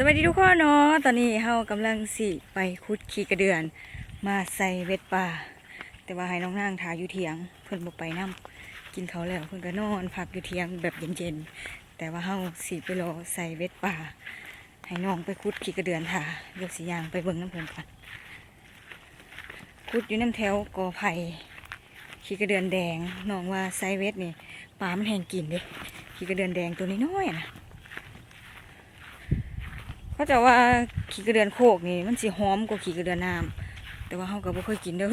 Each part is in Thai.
สวัสดีทุกคนเนาะ ตอนนี้เฮากำลังสิไปคุดขี้กระเดือน มาใส่เวทป่า แต่ว่าให้น้องนางทาอยู่เถียง เพิ่นบ่ไปนํกินเขาแล้วเพิ่นก็นอนพักอยู่เถียงแบบเย็นๆ แต่ว่าเฮาสิไปรอใส่เวทป่า ให้น้องไปคุดขี้กระเดือนทาเดี๋ยวสิยางไปเบิ่งน้ำเพิ่นก่อนคุดอยู่น้ำแถวกอไผ่ขี้กระเดือนแดงน้องว่าใส่เวทนี่ปลามันแห้งกินเด้ขี้กระเดือนแดงตัวนี้น้อยๆนะ เขาจะว่าขี้กระเดือนโคกนี่มันสิหอมกว่าขี้กระเดือนน้ำแต่ว่าเฮาก็บ่เคยกินเด้อ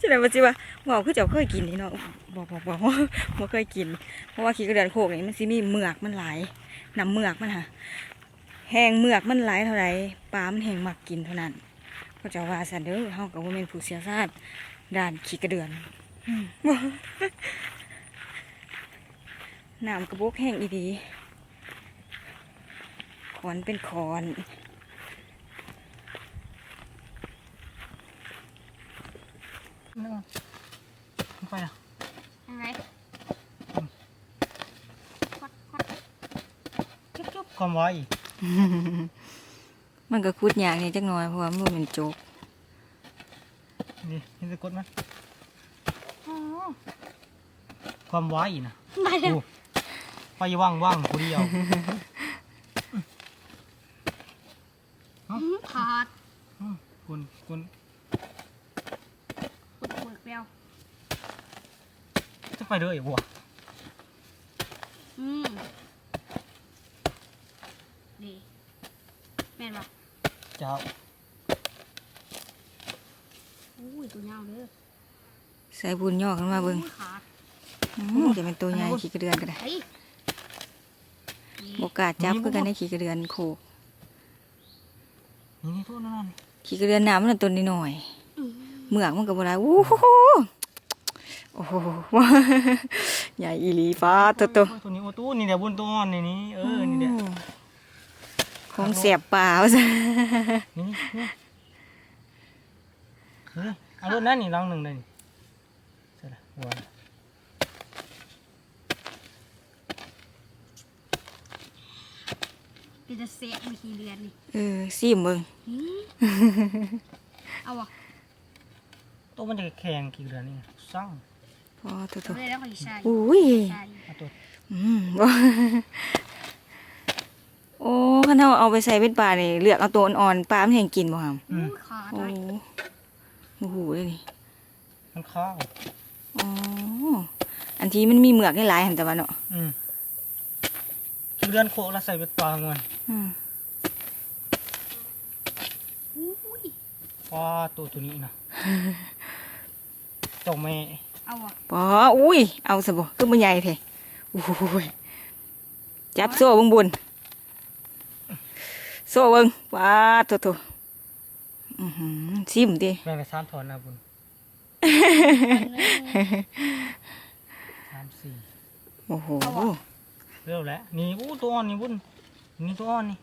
จังได๋ว่าสิว่าเว้าคือเจ้าเคยกินนี่เนาะบ่บ่บ่บ่เคยกิน เพราะว่าขี้กระเดือนโคกนี่มันสิมีเมือกมันหลายน้ำเมือกมันค่ะแห้งเมือกมันหลายเท่าใดปลามันแห้งมักกินเท่านั้นเขาจะว่าซั่นเด้อเฮาก็บ่แม่นผู้เชี่ยวชาญด้านขี้กระเดือนน้ำกระบอกแห้งอีดี อนเป็นขอนไปอะยังไงจุ๊บจุ๊บความไวมันก็คุดยากนี่จักหน่อยเพราะว่ามันเป็นโจกนี่นี่จะกดไหมอ๋อความไวนะไปเลยโอ้ไปว่างว่างผู้เดียว ขาดอืมคุณคุณปุดปุดเปรี้ยวจะไปเด้อไอ้บัวอืมดีแม่นปะเจ้าอุ้ยตัวยาวเลยใส่บุญย่อขึ้นมาเบิ่งอุ้ยขาดอืมจะเป็นตัวใหญ่ขี้กระเดือนก็ได้เฮ้ยบกล้าจับคือกันในขี้กระเดือนโคก นี่นี่โทษนั่นขี้กระเดือนน้ำมันนะตัวนี้หน่อยอืมเหมือกมันก็บ่หลายอู้หูโอ้โหใหญ่อีหลีฟ้าตัวโตตัวนี้โอ้ตู้นี่เดี๋ยวบุญตัวอ่อนนี่นี่เออนี่เดี๋ยวของเสียบป่าว่าซะนี่นี่นี่เฮ้ยเอารถนั่นนี่ลังหนึ่งเลยนี่ใช่ละบัว เป็นจะเสียมีกี่เดือนนี่เออซิมเบิ่งหืมเอาวะตัวมันจะแข็งกี่เดือนนี่สร้างพอตัวโตเอาเลยแล้วก็อีชายอุ้ยชายเอาตัวอืมบ่โอ้คันเฮาเอาไปใส่เป็นปลานี่เลือกเอาตัวอ่อนๆปลามันแห้งกินบ่ครับอือุ้มยขาดโอ้เลยโอ้โหเลยนี่มันข้าวอ๋ออันที่มันมีเหมือกหลายๆหันแต่ว่าเนาะอืมกี่ เดือนโคกแล้วใส่เป็นปลาของมันอืมอุ้ยปลาตัวตัวนี้นะเจ้าแม่เอาวะปออุ้ย เอาซะบ่คือมันใหญ่แท้โอ้ย จับโซ่เบิ่งบุญโซ่เบิ่งว้าโตๆอื้อหือซิมติแม่ไปสามถอนนะบุญสามสี่โอ้โห เริ่มแล้วนี่อู้ตัวอ่อนนี่บุญนี่ตัวอ่อนนี่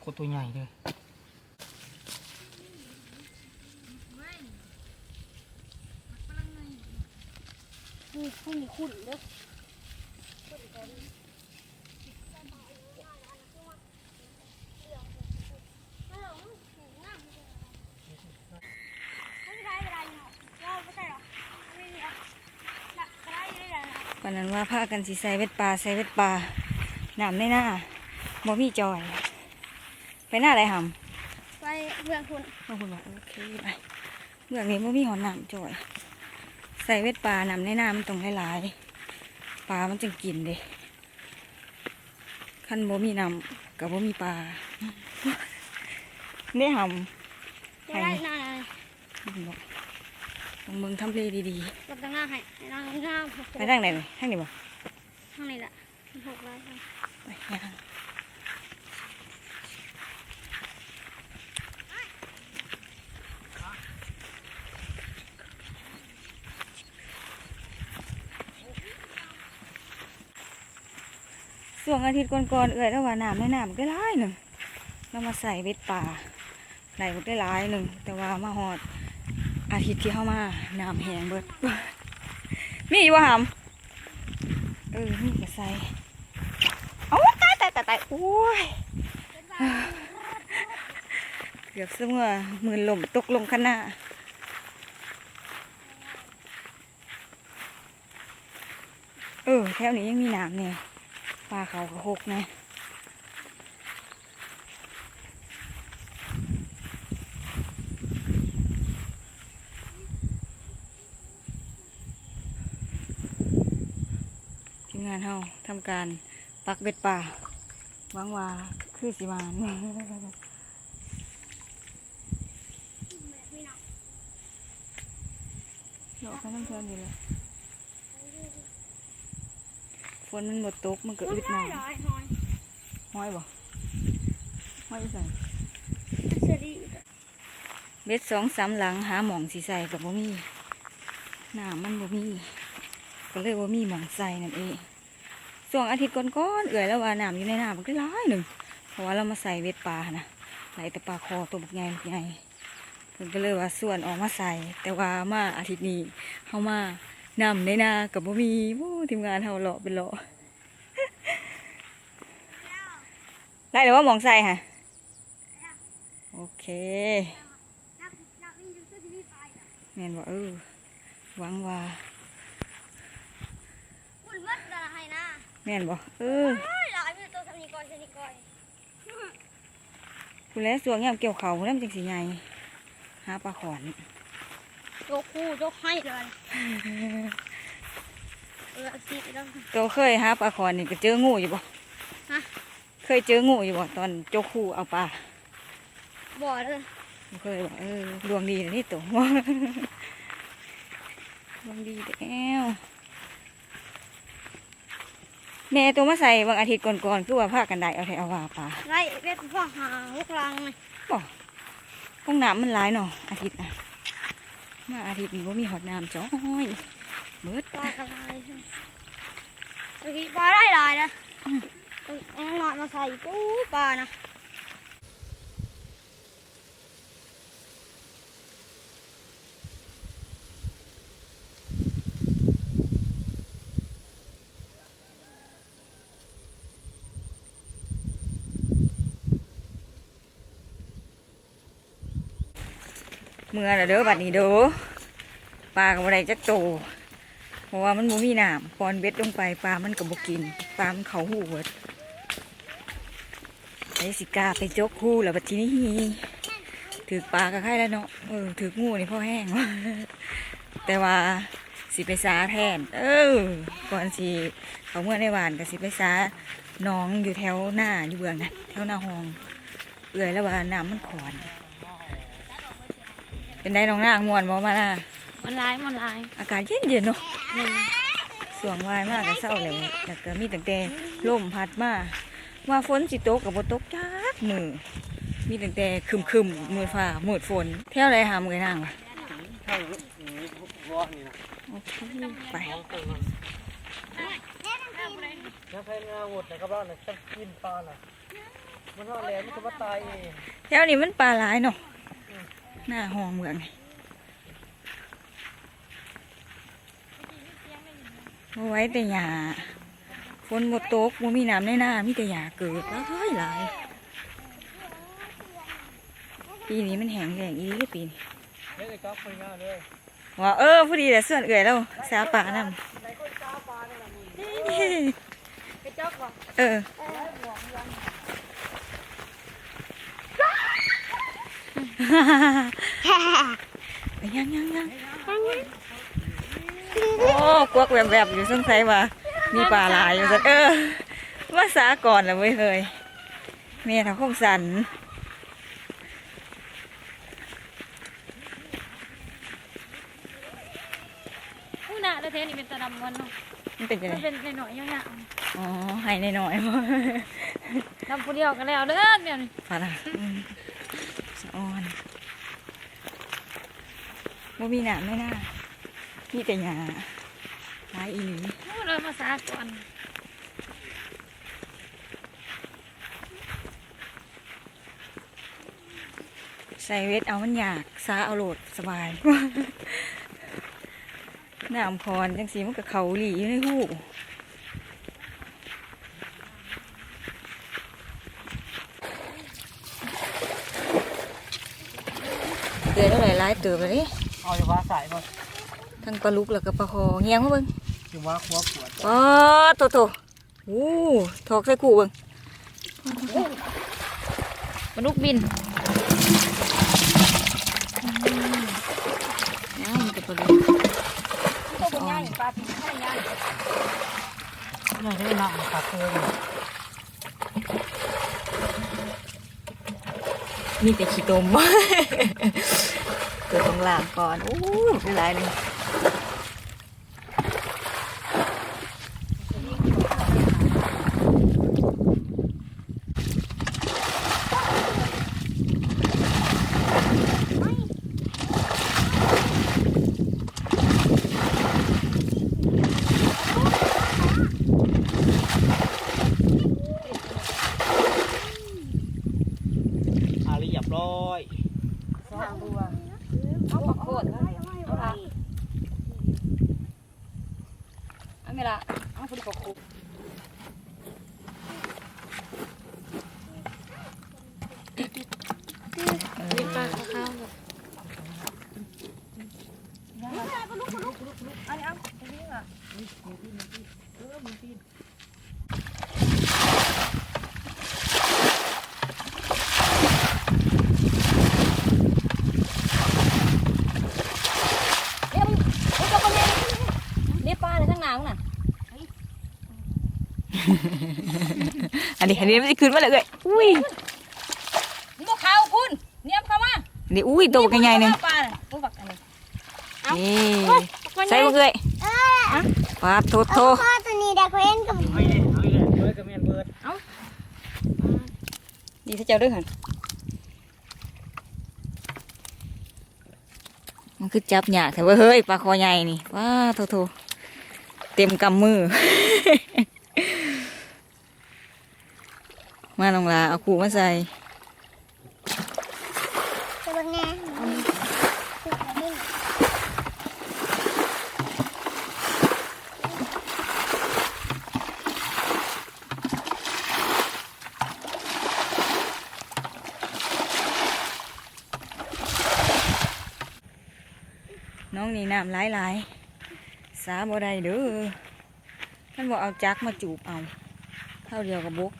โคตรตัวใหญ่เลยนี่คุณนี่คุณเด้อ ปา นนั้นว่าพากันสิใส่เวทปลาใส่เวทปลาน้ำในหน้าบ่มีจอย ไปหน้าอะไรหำไปเพื่อนคุณบางคนบอกโอเคไปเรื่องนี้ไม่มีหอนน้ำจ่อย ใส่เวทปลาน้ำในน้ำมันต้องหลายๆปลามันจึงกินเด้ขั้นบ่มีน้ำกับบ่มีปลาได้หจะได้หน้าำบอกต้อง เมืองทำเลดีกับตั้งหน้าให้หน้าหน้าๆไปทางไหนเลยทางนี้บ่ข้างในแหละหกร้อยไปย่างช่วงอาทิตย์ก่อนๆเอ่ยแล้วว่าน้ำในน้ำก็ร้ายหนึ่งเรามาใส่เบ็ดป่าไหลมันได้ร้ายหนึ่งแต่ว่ามาหอด อาทิตย์ที่เข้ามาน้ำแหงเบิดมีอยู่บ่หามเออมีก็ใส่เอาตายตายตายตายโอ้ยเกือบเสมอมือหล่มตกลงขางหนาเออแถวนี้ยังมีน้ำเนี่ยปลาเขากระหกนะ งานเฮาทำการปักเบ็ดป่าหวังว่าคือสิมานดอกก็น้ำเพื่อนอยู่เลยฝนมันหมดตกมันก็อึดได้น้หลายหอยำห้อยบ่ห้อยไปใส่เสรีเบ็ดสองสามหลังหาหมองสีใส่กับบ่มีน้ำมันบ่มีก็เลยบ่มีหมองใส่นั่นเอง ส่วงอาทิตย์ก่อนๆเอื่อยแล้วว่าน้ำอยู่ในน้ำมันก็ร้ายหนึ่งเพราะว่าเรามาใส่เบ็ดปลานะไหลแต่ปลาคอตัวบักใหญ่บักใหญ่เพิ่นก็เลยว่าส่วนออกมาใส่ แต่ว่ามาอาทิตย์นี้เฮามาน้ำในนากับบ่มีโอ้ทีมงานเฮาเลาะเป็นเลาะได้หรือว่าหมองใส่ค่ะโอเคนักนักวิ่งจะที่นี่ไปอะแม่นบอกเออหวังว่า คุณมัดอะไรนะ แม่นบอกเออหลายมีตัวสามีก่อนสามีก่อนคุณแล้วสวงยามเกี่ยวเขาแล้วมันจังสิไงหาปลาขอนโจคู่โจให้เลยเออสิแล้วตัวเคยหาปลาขอนนี่ก็เจองูอยู่บ่ฮะเคยเจองูอยู่บ่ตอนโจกคู่เอาปลาบ่อเลยบ่เคยบอกเออดวงดีนะนี่ตัวดวงดีแล้ว แม่ตัวมาใส่บางอาทิตย์ก่อนๆคือว่าพากันได้เอาแถเอาว่าปลาไล่เบ็ดพ่อหาลูกลังเลยห้องน้ำมันร้ายเนาะอาทิตย์นะมาอาทิตย์นี้ว่ามีหอดน้ำจ้อยเบิดปลากระไรตะกี้ปลาได้หลายนะเอาหนอนมาใส่ปูปลานะ เมื่อน่ะเด้อบัดนี้เด้อปลากับอะไรจักโตเพราะว่ามันบ่มีน้ำปอนเบ็ดลงไปปลามันก็บ่กินปลามันเขาหูเบิดไอสิกาไปจกคู่แล้วบัดทีนี้ถือปลาก็ใครแล้วเนาะเออถืองูนี่พ่อแห้งแต่ว่าสิไปซาแทน เออ ก่อนสิเขาเมื่อในหวานก็สิไปซาน้องอยู่แถวหน้าอยู่เบื้องนะแถวหน้าห้อง เอื่อยแล้วว่าน้ำมันขอน เป็นได้น้องนางมวนบ่มาล่ะมันลายมันลายอากาศเย็นเย็นๆเนาะสวงวายมากก็เศร้าเลยแต่ก็มีตั้งแต่ลมพัดมาว่าฝนสิตกกับบ่ตกจักมือมีตั้งแต่ครึมคึมๆมืดฟ้ามืดฝนเที่ยวไรหามือนางวะข้างนี้วัวนี่นะโอเคไปน้องเติมมันยังใครงาหมดนะครับว่าน่ะจะกินปลาน่ะมันว่าแหลมมันจะมาตายเองแถวนี้มันปลาหลายเนาะ หน้าห้องเมืองนี่เอาไว้แต่หยาฝนหมดตกบ่มีน้ำในหน้ามีแต่หยาเกิดหลายหลายปีนี้มันแห้งแล้งอีหลีเลยปีนี้เฮ้ยจับไปง่ายเลยว่าเออพอดีแต่ส่วนเอื่อยแล้วสาป่านำไปเจ้าก่อนเออ ไปยังยังยังโอ้กวกแบบแบบๆอยู่สงสัยว่า มีปลาหลายอยู่สันเออว่าสาก่อนแล้วเว้ยเฮ้ยเมียทำคงสันผู้น่ะแล้วเทนี่เป็นตะดำวันเนาะมันเป็นยังไงมันเป็นในหน่อยยังไงอ๋อให้หน่อยๆทำผู้เดียวกันแล้วเด้อเนี่ยปลาละ อืมสะออนว่ามีหนามไม่น่ามีแต่หญ้าหลายอีหลีเรามาสาก่อนใส่เวทเอามันอยากซาเอาโหลดสบายน้ำคอนจังสีมันก็เขาหลีอยู่ในหู ดือดเท่าไหร่ร้ายเติบเลยเอาอยู่ว่าสายบ่ทั้งปลาลุกแล้วก็ปลาคอเงี้ยงมาเบิ่งอยู่ว่าขัวขวดอ๋อโตโตโอ้ถอกใส่ขู่เบิ่งปลาลุกบินอืมน้ามันก็ปลาลุกตัวเป็นย่างปลาปีกให้ย่างนี่ได้หนักขาดเกิน มีแต่ขี้ตม เกิดตรงหลางก่อน โอ้ไม่ไรเลย อาเรียบร้อย ทางบัวเอาปลาโคตรเอาละ เอาไม่ละเอาพอดีปกคุก เป็นปลาขาว เดี๋ยวมึงมึงจะคนเดียวเรียกปลาเลยทั้งหนาวน่ะ อันนี้อันนี้ไม่ได้คืนมาเลยเอ้ยอุ้ยมึงก็เขาคุณเนี่ยเข้ามานี่อุ้ยโตกันใหญ่หนึ่งปลาน่ะมึงบักอันนี้นี่ใส่มาเลยปลาโทโทพ่อตัวนี้ได้เพื่อนกับเอาเลยเอาเลยเบิร์ดกับแมนเบิร์ดดีถ้าเจ้าด้วยหันมันคือจับหยาแต่ว่าเฮ้ยปลาคอใหญ่นี่ว้าโทโทเต็มกำมือ มาลงลาเอาขู่มาใส่จะเป็นไงน้องนี่น้ำหลายหลายสาบ่ได้เด้อท่านบอกเอาจักมาจูบเอาเท่าเดียวกับบก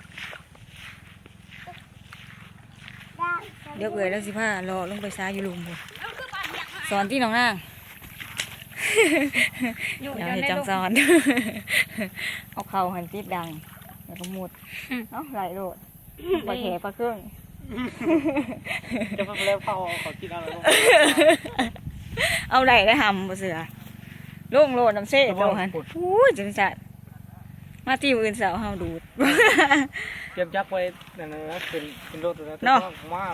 เดี๋ยวเกิดแล้วสิผ้ารอลงไปซ้ายอยู่ลุมพุ่นสอนที่น้องนางอยู่อย่าในให้ลูกจำสอน เอาเข่าหันติดดัง แล้วก็มุดเอ้าไหลโลดปลาแขปลาเครื่องจะมาเล่นเผาขอกินอะไรบ้างเอาไหลได้หำบ่เสือลงโลดน้ำเซ่โตหันอุ้ยจังจัดมาที่อื่นสาวเฮาดูดเตรียมยักษ์ไว้นั่นนะเป็นเป็นรถตัวนั้นเนาะมา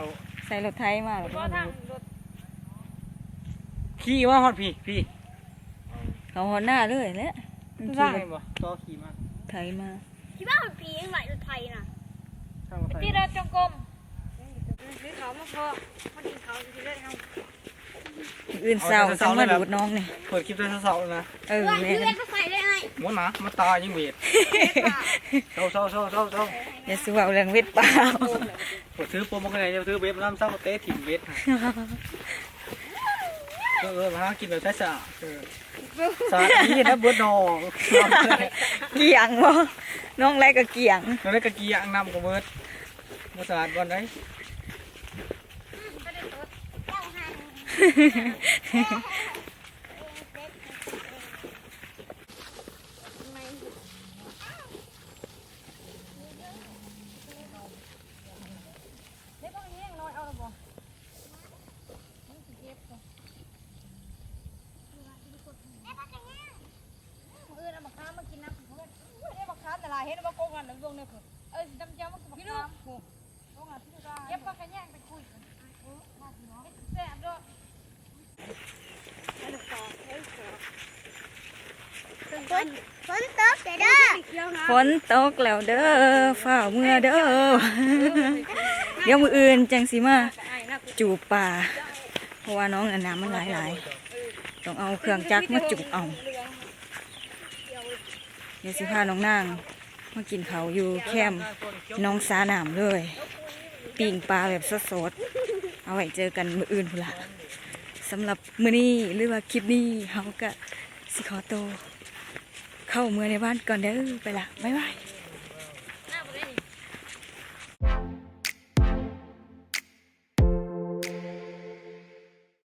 ใส่รถไทยมาแล้วก็พ่อทางรถขี่มาฮอดพี่พี่เขาหอนหน้าเลยแหล้วใช่บ่ต่อขี่มาไทยมาคิดว่ามันปีนไหลรถไทยน่ะช่างรถไฟที่เราจงกรมซื้อเขามาพอมากินเขาที่เล่นเอาอื่นสาวจังมาดูดน้องนี่เปิดคลิปได้เสาๆนะเออว่าแม่เพื่อนก็ใส่ได้ไงหมุนนะมาตายยังเวทเศร้าเศร้าเศร้าเศร้าเศร้า อย่าสู้เอาเรื่องเวทเปล่ากดซื้อโปรโมชั่นไหนจะซื้อเว็บน้ำเศร้าเตะถิ่มเว็บเออเออมาหากินแบบใช้สะเออสาดีนะเบิร์ดนองเกี่ยงบ่น้องไรก็เกี่ยงตอนนี้กะกี้ยางนำกับเบิร์ดมาสาดบอลได้เออเอามาค้ามากินน้ำเพื่อนเอ้ยมาค้าแต่ละ เห็นมาโกงกันหรือวงเนี่ยคือเออดำเจ้ามากินน้ำโกงอะพี่ดาเย็บปากกันแย่งไปคุยกันเออมาพี่น้องแซ่บด้วยฝนตกเด้อฝนตกแล้วเด้อฝ้าเมื่อเด้อเดี๋ยวมืออื่นจังสิมาจูบป่าเพราะว่าน้องอันน้ำมันหลายหลายต้องเอาเครื่องจักรมาจุกเอา เดี๋ยวสิพาน้องนาง มากินเขาอยู่แคมน้องสาหนามเลยปิ่งปลาแบบสดๆเอาไว้เจอกันมืออื่นพุ่นละสำหรับมือนี้หรือว่าคลิปนี้เขาก็สิขอโตวเข้าเมืองในบ้านก่อนเด้อไปละบ๊ายบาย